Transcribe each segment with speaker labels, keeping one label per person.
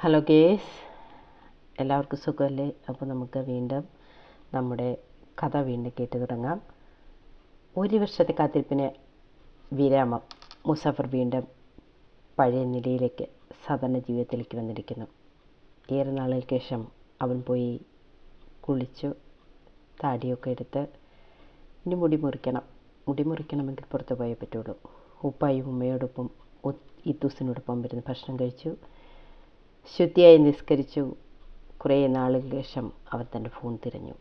Speaker 1: Hello guys എല്ലാവർക്കും സുഖമല്ലേ? അപ്പോൾ നമുക്ക് വീണ്ടും നമ്മുടെ കഥ വീണ്ടും കേട്ടു തുടങ്ങാം. ഒരു വർഷത്തെ കാത്തിരിപ്പിന് വിരാമം. മുസഫർ വീണ്ടും പഴയ നിലയിലേക്ക് സാധാരണ ജീവിതത്തിലേക്ക് വന്നിരിക്കുന്നു. ഏറെ നാളുകൾക്ക് ശേഷം അവൻ പോയി കുളിച്ചു താടിയൊക്കെ എടുത്ത് ഇനി മുടി മുറിക്കണം. മുടി മുറിക്കണമെങ്കിൽ പുറത്ത് പോയേ പറ്റുള്ളൂ. ഉപ്പായും ഉമ്മയോടൊപ്പം ഇത്തൂസിനോടൊപ്പം വരുന്ന ഭക്ഷണം കഴിച്ചു. ശുദ്ധിയായി നിസ്കരിച്ചു കുറേ നാളുകൾക്ക് ശേഷം അവൻ തന്റെ ഫോൺ തിരഞ്ഞു.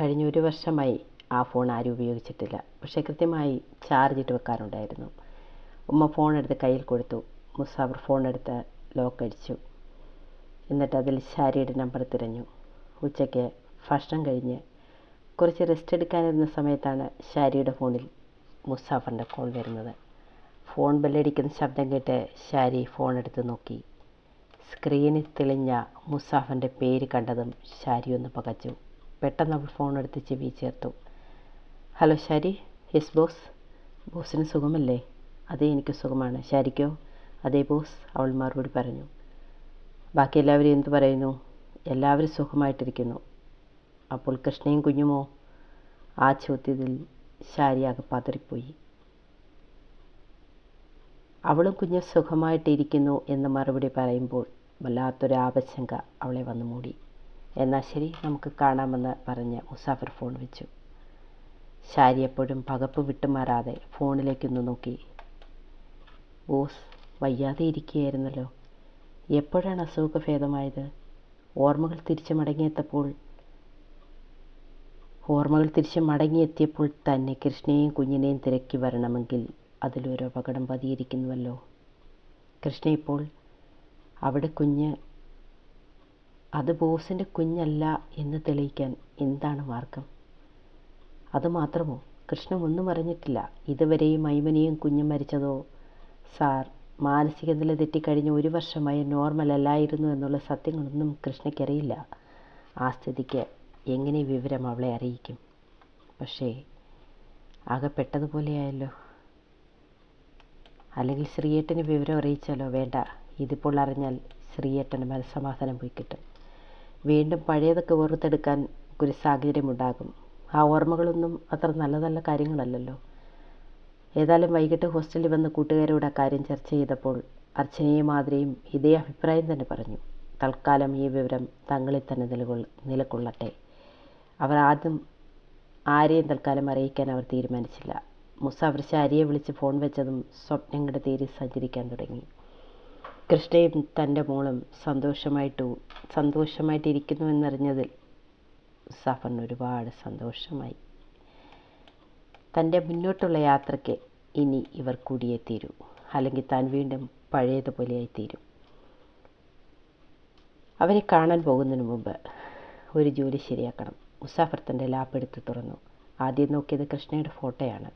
Speaker 1: കഴിഞ്ഞ ഒരു വർഷമായി ആ ഫോൺ ആരും ഉപയോഗിച്ചിട്ടില്ല. പക്ഷേ കൃത്യമായി ചാർജ് ഇട്ട് വെക്കാറുണ്ടായിരുന്നു. ഉമ്മ ഫോൺ എടുത്ത് കയ്യിൽ കൊടുത്തു. മുസാഫർ ഫോൺ എടുത്ത് ലോക്ക് അടിച്ചു. എന്നിട്ട് അതിൽ ശാരിയുടെ നമ്പർ തിരഞ്ഞു. ഉച്ചയ്ക്ക് ഭക്ഷണം കഴിഞ്ഞ് കുറച്ച് റെസ്റ്റ് എടുക്കാനിരുന്ന സമയത്താണ് ഷാരിയുടെ ഫോണിൽ മുസാഫറിന്റെ കോൾ വരുന്നത്. ഫോൺ ബെല്ലടിക്കുന്ന ശബ്ദം കേട്ട് ഷാരി ഫോൺ എടുത്ത് നോക്കി. സ്ക്രീനിൽ തെളിഞ്ഞ മുസാഫിന്റെ പേര് കണ്ടതും ഷാരി ഒന്ന് പകച്ചു. പെട്ടെന്ന് അവൾ ഫോൺ എടുത്ത് ചെവി ചേർത്തു. Hello Shari yes boss. ബോസിന് സുഖമല്ലേ? അതേ എനിക്ക് സുഖമാണ്. ഷാരിക്കോ അതേ ബോസ് അവൾ മറുപടി പറഞ്ഞു. ബാക്കി എല്ലാവരും എന്തു പറയുന്നു? എല്ലാവരും സുഖമായിട്ടിരിക്കുന്നു. അപ്പോൾ കൃഷ്ണയും കുഞ്ഞുമോ? ആ ചോദ്യത്തിൽ ശാരിയാകെ പതറിപ്പോയി. അവളും കുഞ്ഞ് സുഖമായിട്ടിരിക്കുന്നു എന്ന് മറുപടി പറയുമ്പോൾ വല്ലാത്തൊരു ആപശങ്ക അവളെ വന്നു മൂടി. എന്നാൽ ശരി നമുക്ക് കാണാമെന്ന് പറഞ്ഞ് മുസാഫർ ഫോൺ വെച്ചു. ശാരി എപ്പോഴും പകപ്പ് വിട്ടുമാറാതെ ഫോണിലേക്കൊന്ന് നോക്കി. ബോസ് വയ്യാതെ ഇരിക്കുകയായിരുന്നല്ലോ. എപ്പോഴാണ് അസുഖ ഭേദമായത് ഓർമ്മകൾ തിരിച്ചു മടങ്ങിയെത്തപ്പോൾ ഓർമ്മകൾ തിരിച്ചു മടങ്ങിയെത്തിയപ്പോൾ തന്നെ കൃഷ്ണയെയും കുഞ്ഞിനെയും തിരക്കി വരണമെങ്കിൽ അതിലൊരു അപകടം പതിയിരിക്കുന്നുവല്ലോ. കൃഷ്ണ ഇപ്പോൾ അവിടെ കുഞ്ഞ് അത് ബോസിന്റെ കുഞ്ഞല്ല എന്ന് തെളിയിക്കാൻ എന്താണ് മാർഗം? അതുമാത്രമോ കൃഷ്ണൻ ഒന്നും അറിഞ്ഞിട്ടില്ല. ഇതുവരെയും മൈമനെയും കുഞ്ഞും മരിച്ചതോ? സാർ മാനസിക നില തെറ്റിക്കഴിഞ്ഞ് ഒരു വർഷമായി നോർമൽ അല്ലായിരുന്നു എന്നുള്ള സത്യങ്ങളൊന്നും കൃഷ്ണയ്ക്കറിയില്ല. ആ സ്ഥിതിക്ക് എങ്ങനെ വിവരം അവളെ അറിയിക്കും? പക്ഷേ ആകെ പെട്ടതുപോലെയായല്ലോ. അല്ലെങ്കിൽ ശ്രീയേട്ടന് വിവരം അറിയിച്ചാലോ? വേണ്ട. ഇതിപ്പോൾ അറിഞ്ഞാൽ ശ്രീയേട്ടന് മനസ്സമാധാനം പോയി കിട്ടും വീണ്ടും പഴയതൊക്കെ ഓർത്തെടുക്കാൻ ഒരു സാഹചര്യമുണ്ടാകും. ആ ഓർമ്മകളൊന്നും അത്ര നല്ല നല്ല കാര്യങ്ങളല്ലല്ലോ. ഏതായാലും വൈകിട്ട് ഹോസ്റ്റലിൽ വന്ന് കൂട്ടുകാരോട് ആ കാര്യം ചർച്ച ചെയ്തപ്പോൾ അർച്ചനയും മാതിരിയും ഇതേ അഭിപ്രായം തന്നെ പറഞ്ഞു. തൽക്കാലം ഈ വിവരം തങ്ങളിൽ തന്നെ നിലകൊള്ള നിലകൊള്ളട്ടെ അവർ ആദ്യം ആരെയും തൽക്കാലം അറിയിക്കാൻ അവർ തീരുമാനിച്ചില്ല. മുസാഫർ ശാരിയെ വിളിച്ച് ഫോൺ വെച്ചതും സ്വപ്നങ്ങളുടെ തീരെ സഞ്ചരിക്കാൻ തുടങ്ങി. കൃഷ്ണയും തന്റെ മോളും സന്തോഷമായിട്ടു സന്തോഷമായിട്ടിരിക്കുന്നു എന്നറിഞ്ഞതിൽ മുസാഫറിന് ഒരുപാട് സന്തോഷമായി. തന്റെ മുന്നോട്ടുള്ള യാത്രയ്ക്ക് ഇനി ഇവർ കൂടിയേ തീരൂ അല്ലെങ്കിൽ താൻ വീണ്ടും പഴയതുപോലെയായി തീരും. അവരെ കാണാൻ പോകുന്നതിന് മുമ്പ് ഒരു ജോലി ശരിയാക്കണം. മുസാഫർ തന്റെ ലാപ്പ് എടുത്ത് തുറന്നു. ആദ്യം നോക്കിയത് കൃഷ്ണയുടെ ഫോട്ടോയാണ്.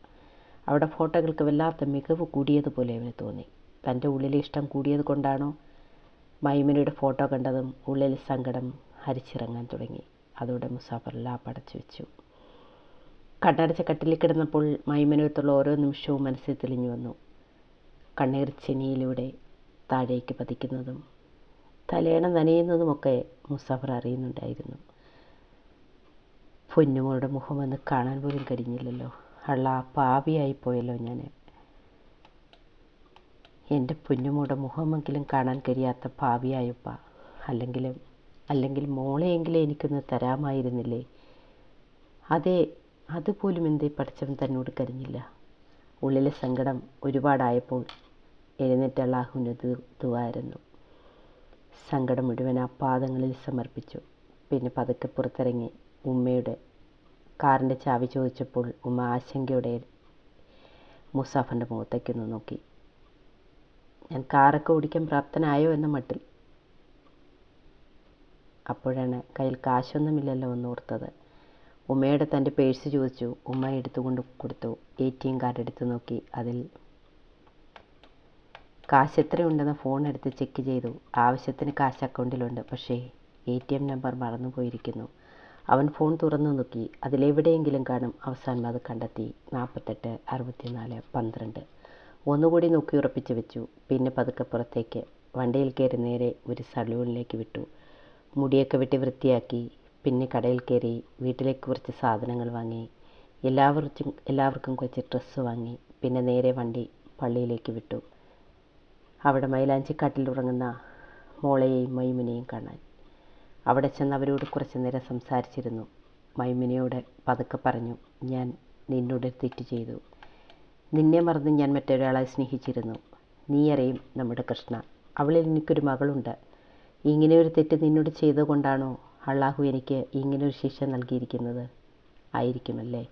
Speaker 1: അവിടെ ഫോട്ടോകൾക്ക് വല്ലാത്ത മികവ് കൂടിയതുപോലെ അവന് തോന്നി. തന്റെ ഉള്ളിലെ ഇഷ്ടം കൂടിയത് കൊണ്ടാണോ? മൈമനയുടെ ഫോട്ടോ കണ്ടതും ഉള്ളിൽ സങ്കടം ഹരിച്ചിറങ്ങാൻ തുടങ്ങി. അതോടെ മുസാഫർ ലാപ്പ് അടച്ചു വെച്ചു. കണ്ണടച്ച കട്ടിലിൽ കിടന്നപ്പോൾ മൈമനത്തുള്ള ഓരോ നിമിഷവും മനസ്സിൽ തെളിഞ്ഞു വന്നു. കണ്ണീർ ചെനിയിലൂടെ താഴേക്ക് പതിക്കുന്നതും തലേണ നനയുന്നതുമൊക്കെ മുസാഫർ അറിയുന്നുണ്ടായിരുന്നു. പൊന്നുമോളുടെ മുഖം വന്ന് കാണാൻ പോലും കഴിഞ്ഞില്ലല്ലോ. അള്ള പാവിയായി പോയല്ലോ ഞാൻ എന്റെ പൊന്നുമോടെ മുഖമെങ്കിലും കാണാൻ കഴിയാത്ത ഭാവിയായപ്പ. അല്ലെങ്കിൽ അല്ലെങ്കിൽ മോളെയെങ്കിലും എനിക്കൊന്ന് തരാമായിരുന്നില്ലേ? അതെ അതുപോലും എന്തേ പഠിച്ചവൻ തന്നോട് കരിഞ്ഞില്ല. ഉള്ളിലെ സങ്കടം ഒരുപാടായപ്പോൾ എഴുന്നേറ്റ് അള്ളാഹുവിന് സങ്കടം മുഴുവൻ ആ പാദങ്ങളിൽ സമർപ്പിച്ചു. പിന്നെ പതുക്കെ പുറത്തിറങ്ങി ഉമ്മയുടെ കാറിന്റെ ചാവി ചോദിച്ചപ്പോൾ ഉമ്മ ആശങ്കയോടെ മുസാഫിന്റെ മുഖത്തേക്കൊന്ന് നോക്കി. ഞാൻ കാറൊക്കെ ഓടിക്കാൻ പ്രാപ്തനായോ എന്ന മട്ടിൽ. അപ്പോഴാണ് കയ്യിൽ കാശൊന്നുമില്ലല്ലോ എന്ന് ഓർത്തത്. ഉമ്മയുടെ തന്റെ പേഴ്സ് ചോദിച്ചു. ഉമ്മ എടുത്തുകൊണ്ട് കൊടുത്തു. എ ടി എം കാർഡ് എടുത്തു നോക്കി. അതിൽ കാശ് എത്രയുണ്ടെന്ന് ഫോൺ എടുത്ത് ചെക്ക് ചെയ്തു. ആവശ്യത്തിന് കാശ് അക്കൗണ്ടിലുണ്ട്. പക്ഷേ എ ടി എം നമ്പർ മറന്നുപോയിരിക്കുന്നു അവൻ ഫോൺ തുറന്നു നോക്കി. അതിലെവിടെയെങ്കിലും കാണും. അവസാനം അത് കണ്ടെത്തി. നാൽപ്പത്തെട്ട് അറുപത്തിനാല് പന്ത്രണ്ട്. ഒന്നുകൂടി നോക്കി ഉറപ്പിച്ചു വെച്ചു. പിന്നെ പതുക്കെ പുറത്തേക്ക് വണ്ടിയിൽ കയറി നേരെ ഒരു സലൂണിലേക്ക് വിട്ടു. മുടിയൊക്കെ വെട്ടി വൃത്തിയാക്കി. പിന്നെ കടയിൽ കയറി വീട്ടിലേക്ക് കുറച്ച് സാധനങ്ങൾ വാങ്ങി. എല്ലാവർക്കും എല്ലാവർക്കും കുറച്ച് ഡ്രസ്സ് വാങ്ങി. പിന്നെ നേരെ വണ്ടി പള്ളിയിലേക്ക് വിട്ടു. അവിടെ മൈലാഞ്ചിക്കാട്ടിൽ ഉറങ്ങുന്ന മോളയെയും മൈമുനെയും കാണാൻ. അവിടെ ചെന്ന് അവരോട് കുറച്ച് നേരം സംസാരിച്ചിരുന്നു. മൈമുനയോട് പതുക്കെ പറഞ്ഞു ഞാൻ നിന്നോട് തെറ്റ് ചെയ്തു. നിന്നെ മറന്ന് ഞാൻ മറ്റൊരാളെ സ്നേഹിച്ചിരുന്നു. നീ അറിയും നമ്മുടെ കൃഷ്ണ അവളിൽ എനിക്കൊരു മകളുണ്ട്. ഇങ്ങനെ ഒരു തെറ്റ് നിന്നോട് ചെയ്തുകൊണ്ടാണോ അള്ളാഹു എനിക്ക് ഇങ്ങനെ ഒരു ശിക്ഷ നൽകിയിരിക്കുന്നത്? ആയിരിക്കുമല്ലേ?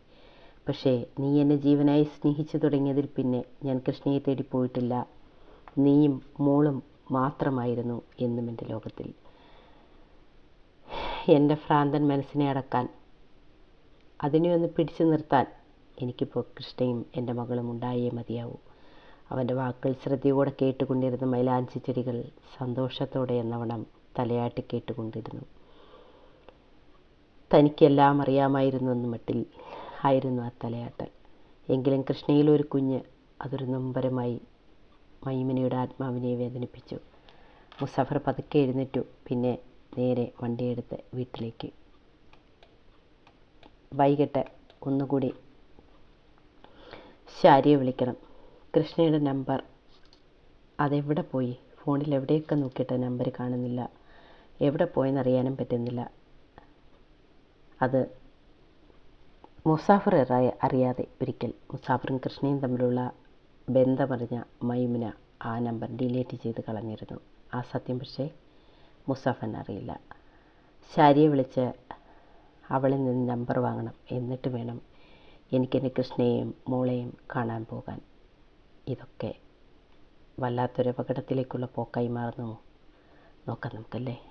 Speaker 1: പക്ഷേ നീ എന്നെ ജീവനായി സ്നേഹിച്ചു തുടങ്ങിയതിൽ പിന്നെ ഞാൻ കൃഷ്ണയെ തേടി പോയിട്ടില്ല. നീയും മോളും മാത്രമായിരുന്നു എന്നും എന്റെ ലോകത്തിൽ. എന്റെ ഭ്രാന്തൻ മനസ്സിനെ അടക്കാൻ അതിനെ ഒന്ന് പിടിച്ചു നിർത്താൻ എനിക്കിപ്പോൾ കൃഷ്ണയും എന്റെ മകളും ഉണ്ടായേ മതിയാവൂ. അവന്റെ വാക്കുകൾ ശ്രദ്ധയോടെ കേട്ടുകൊണ്ടിരുന്ന മൈലാഞ്ചി ചെടികൾ സന്തോഷത്തോടെ എന്നവണ്ണം തലയാട്ടി കേട്ടുകൊണ്ടിരുന്നു. തനിക്കെല്ലാം അറിയാമായിരുന്നു എന്ന് മട്ടിൽ ആയിരുന്നു ആ തലയാട്ടൽ. എങ്കിലും കൃഷ്ണയിൽ ഒരു കുഞ്ഞ് അതൊരു നൊമ്പരമായി മൈമിനിയുടെ ആത്മാവിനെ വേദനിപ്പിച്ചു. മുസഫർ പതുക്കെ എഴുന്നേറ്റു പിന്നെ നേരെ വണ്ടിയെടുത്ത് വീട്ടിലേക്ക്. വൈകിട്ട് ഒന്നുകൂടി ശാരിയെ വിളിക്കണം. കൃഷ്ണയുടെ നമ്പർ. അതെവിടെ പോയി? ഫോണിൽ എവിടെയൊക്കെ നോക്കിയിട്ട് നമ്പർ കാണുന്നില്ല. എവിടെ പോയെന്നറിയാനും പറ്റുന്നില്ല. അത് മുസാഫർ അറിയാതെ ഒരിക്കൽ മുസാഫറും കൃഷ്ണയും തമ്മിലുള്ള ബന്ധമറിഞ്ഞ മൈമുന ആ നമ്പർ ഡിലീറ്റ് ചെയ്ത് കളഞ്ഞിരുന്നു. ആ സത്യം പക്ഷേ മുസാഫൻ അറിയില്ല. ശാരിയെ വിളിച്ച് അവളിൽ നിന്ന് നമ്പർ വാങ്ങണം. എന്നിട്ട് വേണം എനിക്കെന്റെ കൃഷ്ണയെയും മോളെയും കാണാൻ പോകാൻ. ഇതൊക്കെ വല്ലാത്തൊരു അപകടത്തിലേക്കുള്ള പോക്കായി മാറുന്നു. നോക്കാം നമുക്കല്ലേ?